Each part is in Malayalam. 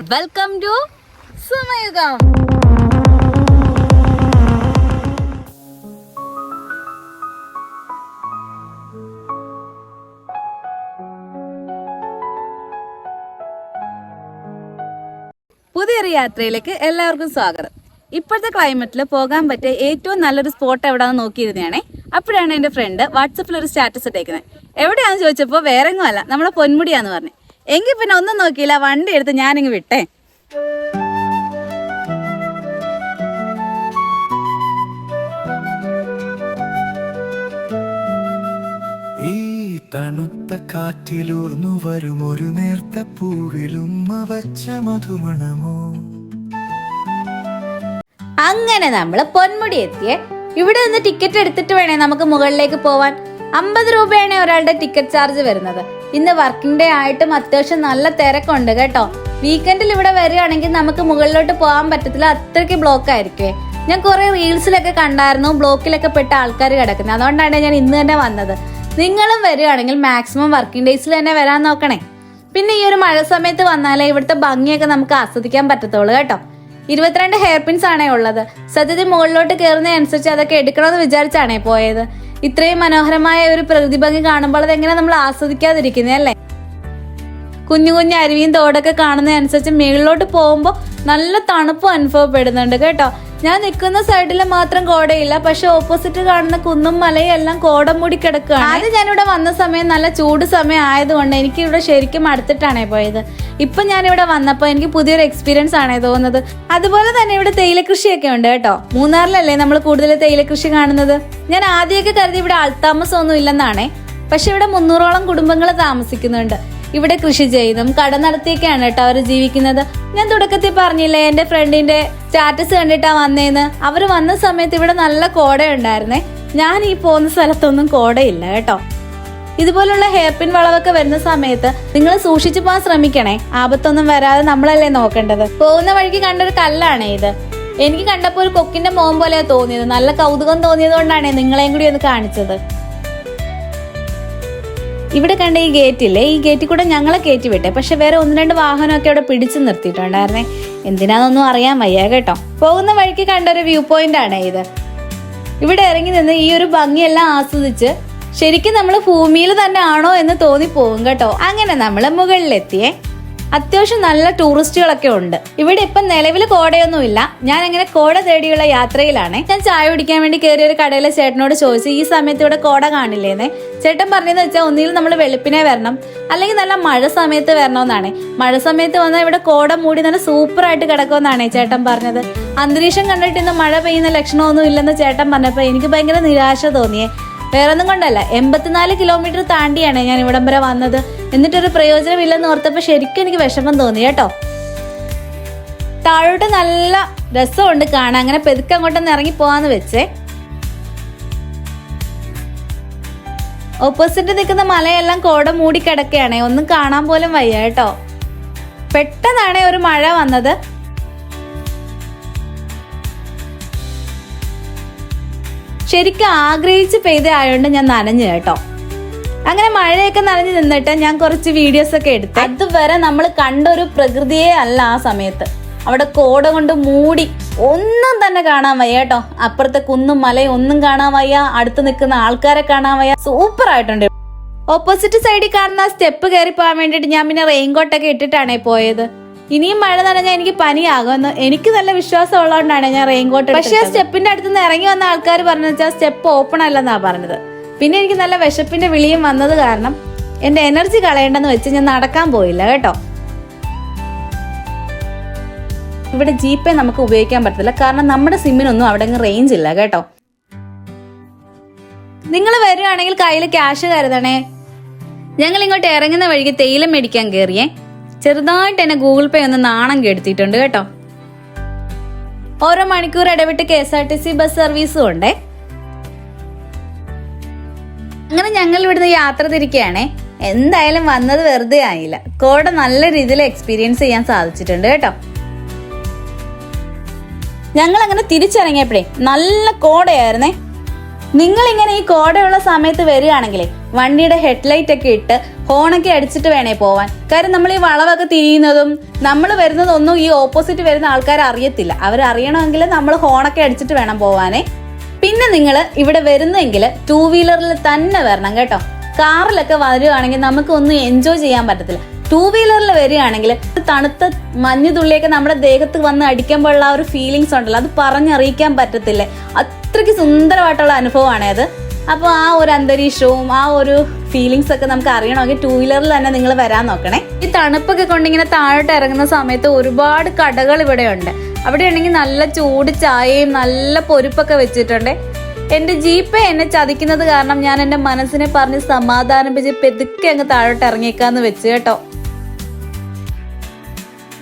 വെൽക്കം ടു സമയുഗം പുതിയൊരു യാത്രയിലേക്ക് എല്ലാവർക്കും സ്വാഗതം. ഇപ്പോഴത്തെ ക്ലൈമറ്റിൽ പോകാൻ പറ്റിയ ഏറ്റവും നല്ലൊരു സ്പോട്ട് എവിടെയാണെന്ന് നോക്കിയിരുന്നതാണേ അപ്പോഴാണ് എന്റെ ഫ്രണ്ട് വാട്സപ്പിൽ ഒരു സ്റ്റാറ്റസ് ഇട്ടേക്കുന്നത്. എവിടെയാണെന്ന് ചോദിച്ചപ്പോൾ വേറെ നമ്മുടെ പൊന്മുടിയാന്ന് പറഞ്ഞു. എങ്കിൽ പിന്നെ ഒന്നും നോക്കിയില്ല വണ്ടി എടുത്ത് ഞാനിങ്ങ് വിട്ടേ. തണുത്ത കാറ്റിലൂർന്നു വരും ഒരു നേർത്ത പൂവിലും അവച്ച മധുമണമോ? അങ്ങനെ നമ്മൾ പൊന്മുടി എത്തിയേ. ഇവിടെ നിന്ന് ടിക്കറ്റ് എടുത്തിട്ട് വേണേ നമുക്ക് മുകളിലേക്ക് പോവാൻ. അമ്പത് രൂപയാണ് ഒരാളുടെ ടിക്കറ്റ് ചാർജ് വരുന്നത്. ഇന്ന് വർക്കിംഗ് ഡേ ആയിട്ടും അത്യാവശ്യം നല്ല തിരക്കുണ്ട് കേട്ടോ. വീക്കെൻഡിൽ ഇവിടെ വരികയാണെങ്കിൽ നമുക്ക് മുകളിലോട്ട് പോകാൻ പറ്റത്തില്ല അത്രയ്ക്ക് ബ്ലോക്ക് ആയിരിക്കേ ഞാൻ കുറെ റീൽസിലൊക്കെ കണ്ടായിരുന്നു ബ്ലോക്കിലൊക്കെ പെട്ട ആൾക്കാർ കിടക്കുന്നത്. അതുകൊണ്ടാണ് ഞാൻ ഇന്ന് തന്നെ വന്നത്. നിങ്ങളും വരികയാണെങ്കിൽ മാക്സിമം വർക്കിംഗ് ഡേയ്സിൽ തന്നെ വരാൻ നോക്കണേ. പിന്നെ ഈ ഒരു മഴ സമയത്ത് വന്നാലേ ഇവിടുത്തെ ഭംഗിയൊക്കെ നമുക്ക് ആസ്വദിക്കാൻ പറ്റത്തുള്ളൂ കേട്ടോ. ഇരുപത്തിരണ്ട് ഹെയർ പിൻസ് ആണേ ഉള്ളത്. സത്യത്തിൽ മുകളിലോട്ട് കയറുന്നതനുസരിച്ച് അതൊക്കെ എടുക്കണമെന്ന് വിചാരിച്ചാണേ പോയത്. ഇത്രയും മനോഹരമായ ഒരു പ്രകൃതി ഭംഗി കാണുമ്പോൾ അതെങ്ങനെ നമ്മൾ ആസ്വദിക്കാതിരിക്കുന്നേ അല്ലേ? കുഞ്ഞു കുഞ്ഞു അരുവിയും തോടൊക്കെ കാണുന്നതനുസരിച്ച് മുകളിലോട്ട് പോകുമ്പോൾ നല്ല തണുപ്പ് അനുഭവപ്പെടുന്നുണ്ട് കേട്ടോ. ഞാൻ നിൽക്കുന്ന സൈഡിൽ മാത്രം കോടയില്ല പക്ഷെ ഓപ്പോസിറ്റ് കാണുന്ന കുന്നും മലയും എല്ലാം കോട മൂടി കിടക്കുകയാണ്. ആദ്യം ഞാനിവിടെ വന്ന സമയം നല്ല ചൂട് സമയം ആയതുകൊണ്ട് എനിക്ക് ഇവിടെ ശരിക്കും അടുത്തിട്ടാണേ പോയത്. ഇപ്പൊ ഞാനിവിടെ വന്നപ്പോൾ എനിക്ക് പുതിയൊരു എക്സ്പീരിയൻസ് ആണേ തോന്നുന്നത്. അതുപോലെ തന്നെ ഇവിടെ തേയില കൃഷിയൊക്കെ ഉണ്ട് കേട്ടോ. മൂന്നാറിലല്ലേ നമ്മൾ കൂടുതൽ തേയില കൃഷി കാണുന്നത്? ഞാൻ ആദ്യമൊക്കെ കരുതി ഇവിടെ ആൾത്താമസം ഒന്നും ഇല്ലെന്നാണേ. പക്ഷെ ഇവിടെ മുന്നൂറോളം കുടുംബങ്ങൾ താമസിക്കുന്നുണ്ട്. ഇവിടെ കൃഷി ചെയ്തും കട നടത്തിയൊക്കെയാണ് കേട്ടോ അവർ ജീവിക്കുന്നത്. ഞാൻ തുടക്കത്തിൽ പറഞ്ഞില്ലേ എന്റെ ഫ്രണ്ടിന്റെ സ്റ്റാറ്റസ് കണ്ടിട്ടാ വന്നേന്ന്. അവർ വന്ന സമയത്ത് ഇവിടെ നല്ല കോട ഉണ്ടായിരുന്നേ ഞാൻ ഈ പോകുന്ന സ്ഥലത്തൊന്നും കോടയില്ല കേട്ടോ. ഇതുപോലുള്ള ഹെയർ പിൻ വളവൊക്കെ വരുന്ന സമയത്ത് നിങ്ങൾ സൂക്ഷിച്ചു പോകാൻ ശ്രമിക്കണേ. ആപത്തൊന്നും വരാതെ നമ്മളല്ലേ നോക്കേണ്ടത്. പോകുന്ന വഴിക്ക് കണ്ടൊരു കല്ലാണ് ഇത്. എനിക്ക് കണ്ടപ്പോൾ ഒരു കൊക്കിന്റെ മോൻ പോലെയാ തോന്നിയത്. നല്ല കൗതുകം തോന്നിയത് കൊണ്ടാണ് നിങ്ങളെയും കൂടി ഒന്ന് കാണിച്ചത്. ഇവിടെ കണ്ട ഈ ഗേറ്റില്ലേ ഈ ഗേറ്റിൽ കൂടെ ഞങ്ങളെ കയറ്റി വിട്ടെ. പക്ഷെ വേറെ ഒന്ന് രണ്ട് വാഹനമൊക്കെ അവിടെ പിടിച്ചു നിർത്തിയിട്ടുണ്ടായിരുന്നേ. എന്തിനാന്നൊന്നും അറിയാൻ വയ്യ കേട്ടോ. പോകുന്ന വഴിക്ക് കണ്ട ഒരു വ്യൂ പോയിന്റ് ആണ് ഇത്. ഇവിടെ ഇറങ്ങി നിന്ന് ഈ ഒരു ഭംഗിയെല്ലാം ആസ്വദിച്ച് ശരിക്കും നമ്മൾ ഭൂമിയിൽ തന്നെ ആണോ എന്ന് പോകും കേട്ടോ. അങ്ങനെ നമ്മൾ മുകളിലെത്തിയേ. അത്യാവശ്യം നല്ല ടൂറിസ്റ്റുകളൊക്കെ ഉണ്ട്. ഇവിടെ ഇപ്പം നിലവിൽ കോടയൊന്നുമില്ല. ഞാൻ അങ്ങനെ കോട തേടിയുള്ള യാത്രയിലാണ്. ഞാൻ ചായ കുടിക്കാൻ വേണ്ടി കയറിയ ഒരു കടയിലെ ചേട്ടനോട് ചോദിച്ചു ഈ സമയത്ത് ഇവിടെ കോട കാണില്ലേന്ന്? ചേട്ടൻ പറഞ്ഞതെന്ന് വെച്ചാൽ ഒന്നിൽ നമ്മൾ വെളുപ്പിനെ വരണം അല്ലെങ്കിൽ നല്ല മഴ സമയത്ത് വരണമെന്നാണ്. മഴ സമയത്ത് വന്നാൽ ഇവിടെ കോട മൂടി നല്ല സൂപ്പറായിട്ട് കിടക്കുമെന്നാണ് ചേട്ടൻ പറഞ്ഞത്. അന്തരീക്ഷം കണ്ടിട്ട് ഇന്ന് മഴ പെയ്യുന്ന ലക്ഷണമൊന്നും ഇല്ലെന്ന് ചേട്ടൻ പറഞ്ഞപ്പോൾ എനിക്ക് ഭയങ്കര നിരാശ തോന്നിയേ. വേറൊന്നും കൊണ്ടല്ല. എൺപത്തിനാല് കിലോമീറ്റർ താണ്ടിയാണ് ഞാൻ ഇവിടം വരെ വന്നത്. എന്നിട്ടൊരു പ്രയോജനമില്ലെന്ന് ഓർത്തപ്പോൾ ശരിക്കും എനിക്ക് വിഷമം തോന്നി കേട്ടോ. താഴോട്ട് നല്ല രസമുണ്ട് കാണാൻ. അങ്ങനെ പെതുക്കെ അങ്ങോട്ടൊന്ന് ഇറങ്ങി പോവാന്ന് വെച്ചേ. ഓപ്പോസിറ്റ് നിൽക്കുന്ന മലയെല്ലാം കോട മൂടി കിടക്കുകയാണേ ഒന്നും കാണാൻ പോലും വയ്യ കേട്ടോ. പെട്ടെന്നാണ് ഒരു മഴ വന്നത്. ശരിക്കും ആഗ്രഹിച്ച് പെയ്ത ആയതുകൊണ്ട് ഞാൻ നനഞ്ഞു കേട്ടോ. അങ്ങനെ മഴയൊക്കെ നനഞ്ഞു നിന്നിട്ട് ഞാൻ കുറച്ച് വീഡിയോസ് ഒക്കെ എടുത്തു. അതുവരെ നമ്മൾ കണ്ട ഒരു പ്രകൃതിയെ അല്ല ആ സമയത്ത്. അവിടെ കോട കൊണ്ട് മൂടി ഒന്നും തന്നെ കാണാൻ വയ്യ കേട്ടോ. അപ്പുറത്തെ കുന്നും മലയും ഒന്നും കാണാൻ വയ്യ. അടുത്ത് നിൽക്കുന്ന ആൾക്കാരെ കാണാൻ വയ്യ. സൂപ്പർ ആയിട്ടുണ്ട്. ഓപ്പോസിറ്റ് സൈഡിൽ കാണുന്ന സ്റ്റെപ്പ് കയറി പോകാൻ വേണ്ടിയിട്ട് ഞാൻ പിന്നെ റെയിൻകോട്ടൊക്കെ ഇട്ടിട്ടാണേ പോയത്. ഇനിയും മഴ നനഞ്ഞാൽ എനിക്ക് പനിയാകുമെന്ന് എനിക്ക് നല്ല വിശ്വാസം ഉള്ളതുകൊണ്ടാണ് ഞാൻ റെയിൻകോട്ട് പക്ഷേ സ്റ്റെപ്പിന്റെ അടുത്ത് നിന്ന് ഇറങ്ങി വന്ന ആൾക്കാർ പറഞ്ഞു വെച്ചാൽ സ്റ്റെപ്പ് ഓപ്പൺ അല്ലെന്നാ പറഞ്ഞത്. പിന്നെ എനിക്ക് നല്ല വിശപ്പിന്റെ വിളിയും വന്നത് കാരണം എന്റെ എനർജി കളയേണ്ടെന്ന് വെച്ച് ഞാൻ നടക്കാൻ പോയില്ല കേട്ടോ. ഇവിടെ ജീപ്പേ നമുക്ക് ഉപയോഗിക്കാൻ പറ്റത്തില്ല. കാരണം നമ്മുടെ സിമ്മിനൊന്നും അവിടെ റേഞ്ച് ഇല്ല കേട്ടോ. നിങ്ങൾ വരികയാണെങ്കിൽ കയ്യിൽ ക്യാഷ് കരുതണേ. ഞങ്ങൾ ഇങ്ങോട്ട് ഇറങ്ങുന്ന വഴിക്ക് തേയില മേടിക്കാൻ കയറിയേ ചെറുതായിട്ട് എന്നെ ഗൂഗിൾ പേ ഒന്ന് നാണം കെടുത്തിയിട്ടുണ്ട് കേട്ടോ. ഓരോ മണിക്കൂർ ഇടവിട്ട് K S R T C bus സർവീസും ഉണ്ടേ. അങ്ങനെ ഞങ്ങൾ ഇവിടുന്ന് യാത്ര തിരിക്കുകയാണേ. എന്തായാലും വന്നത് വെറുതെ ആയില്ല. കോട നല്ല രീതിയിൽ എക്സ്പീരിയൻസ് ചെയ്യാൻ സാധിച്ചിട്ടുണ്ട് കേട്ടോ. ഞങ്ങൾ അങ്ങനെ തിരിച്ചിറങ്ങിയപ്പോഴേ നല്ല കോടയായിരുന്നേ. നിങ്ങൾ ഇങ്ങനെ ഈ കോടയുള്ള സമയത്ത് വരികയാണെങ്കിൽ വണ്ടിയുടെ ഹെഡ്ലൈറ്റ് ഒക്കെ ഇട്ട് ഹോണൊക്കെ അടിച്ചിട്ട് വേണേ പോവാൻ. കാര്യം നമ്മൾ ഈ വളവൊക്കെ തിരിയുന്നതും നമ്മൾ വരുന്നതൊന്നും ഈ ഓപ്പോസിറ്റ് വരുന്ന ആൾക്കാർ അറിയത്തില്ല. അവർ അറിയണമെങ്കിൽ നമ്മൾ ഹോണൊക്കെ അടിച്ചിട്ട് വേണം പോവാനേ. പിന്നെ നിങ്ങൾ ഇവിടെ വരുന്നെങ്കിൽ ടൂ വീലറിൽ തന്നെ വരണം കേട്ടോ. കാറിലൊക്കെ വരുവാണെങ്കിൽ നമുക്ക് ഒന്നും എൻജോയ് ചെയ്യാൻ പറ്റത്തില്ല. ടൂ വീലറിൽ വരികയാണെങ്കിൽ തണുത്ത മഞ്ഞു തുള്ളിയൊക്കെ നമ്മുടെ ദേഹത്ത് വന്ന് അടിക്കുമ്പോഴുള്ള ആ ഒരു ഫീലിങ്സ് ഉണ്ടല്ലോ. അത് പറഞ്ഞറിയിക്കാൻ പറ്റത്തില്ല? അത്രയ്ക്ക് സുന്ദരമായിട്ടുള്ള അനുഭവമാണ് അത്. അപ്പോൾ ആ ഒരു അന്തരീക്ഷവും ആ ഒരു ഫീലിങ്സ് ഒക്കെ നമുക്ക് അറിയണമെങ്കിൽ ടൂ വീലറിൽ തന്നെ നിങ്ങൾ വരാൻ നോക്കണേ. ഈ തണുപ്പൊക്കെ കൊണ്ടിങ്ങനെ താഴോട്ട് ഇറങ്ങുന്ന സമയത്ത് ഒരുപാട് കടകൾ ഇവിടെ ഉണ്ട് അവിടെ നല്ല ചൂട് ചായയും നല്ല പൊരിപ്പൊക്കെ വെച്ചിട്ടുണ്ട്. എന്റെ ജീപ്പ് എന്നെ ചതിക്കുന്നത് കാരണം ഞാൻ എന്റെ മനസ്സിനെ പറഞ്ഞ് സമാധാനിപ്പിച്ച് പെതുക്കെ അങ്ങ് താഴോട്ട് ഇറങ്ങിയേക്കാന്ന് വെച്ച് കേട്ടോ.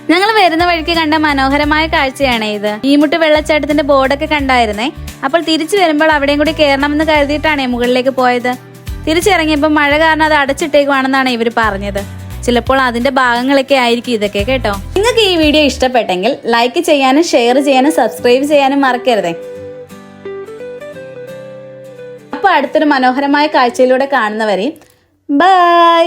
ഞങ്ങൾ വരുന്ന വഴിക്ക് കണ്ട മനോഹരമായ കാഴ്ചയാണ് ഇത്. ഈമുട്ട് വെള്ളച്ചാട്ടത്തിന്റെ ബോർഡൊക്കെ കണ്ടായിരുന്നേ. അപ്പോൾ തിരിച്ചു വരുമ്പോൾ അവിടെയും കൂടി കയറണമെന്ന് കരുതിയിട്ടാണേ മുകളിലേക്ക് പോയത്. തിരിച്ചിറങ്ങിയപ്പോൾ മഴ കാരണം അത് അടച്ചിട്ടേക്കുവാണെന്നാണ് ഇവർ പറഞ്ഞത്. ചിലപ്പോൾ അതിന്റെ ഭാഗങ്ങളൊക്കെ ആയിരിക്കും ഇതൊക്കെ കേട്ടോ. നിങ്ങൾക്ക് ഈ വീഡിയോ ഇഷ്ടപ്പെട്ടെങ്കിൽ ലൈക്ക് ചെയ്യാനും ഷെയർ ചെയ്യാനും സബ്സ്ക്രൈബ് ചെയ്യാനും മറക്കരുതേ. അപ്പൊ അടുത്തൊരു മനോഹരമായ കാഴ്ചയിലൂടെ കാണുന്നവരെയും ബൈ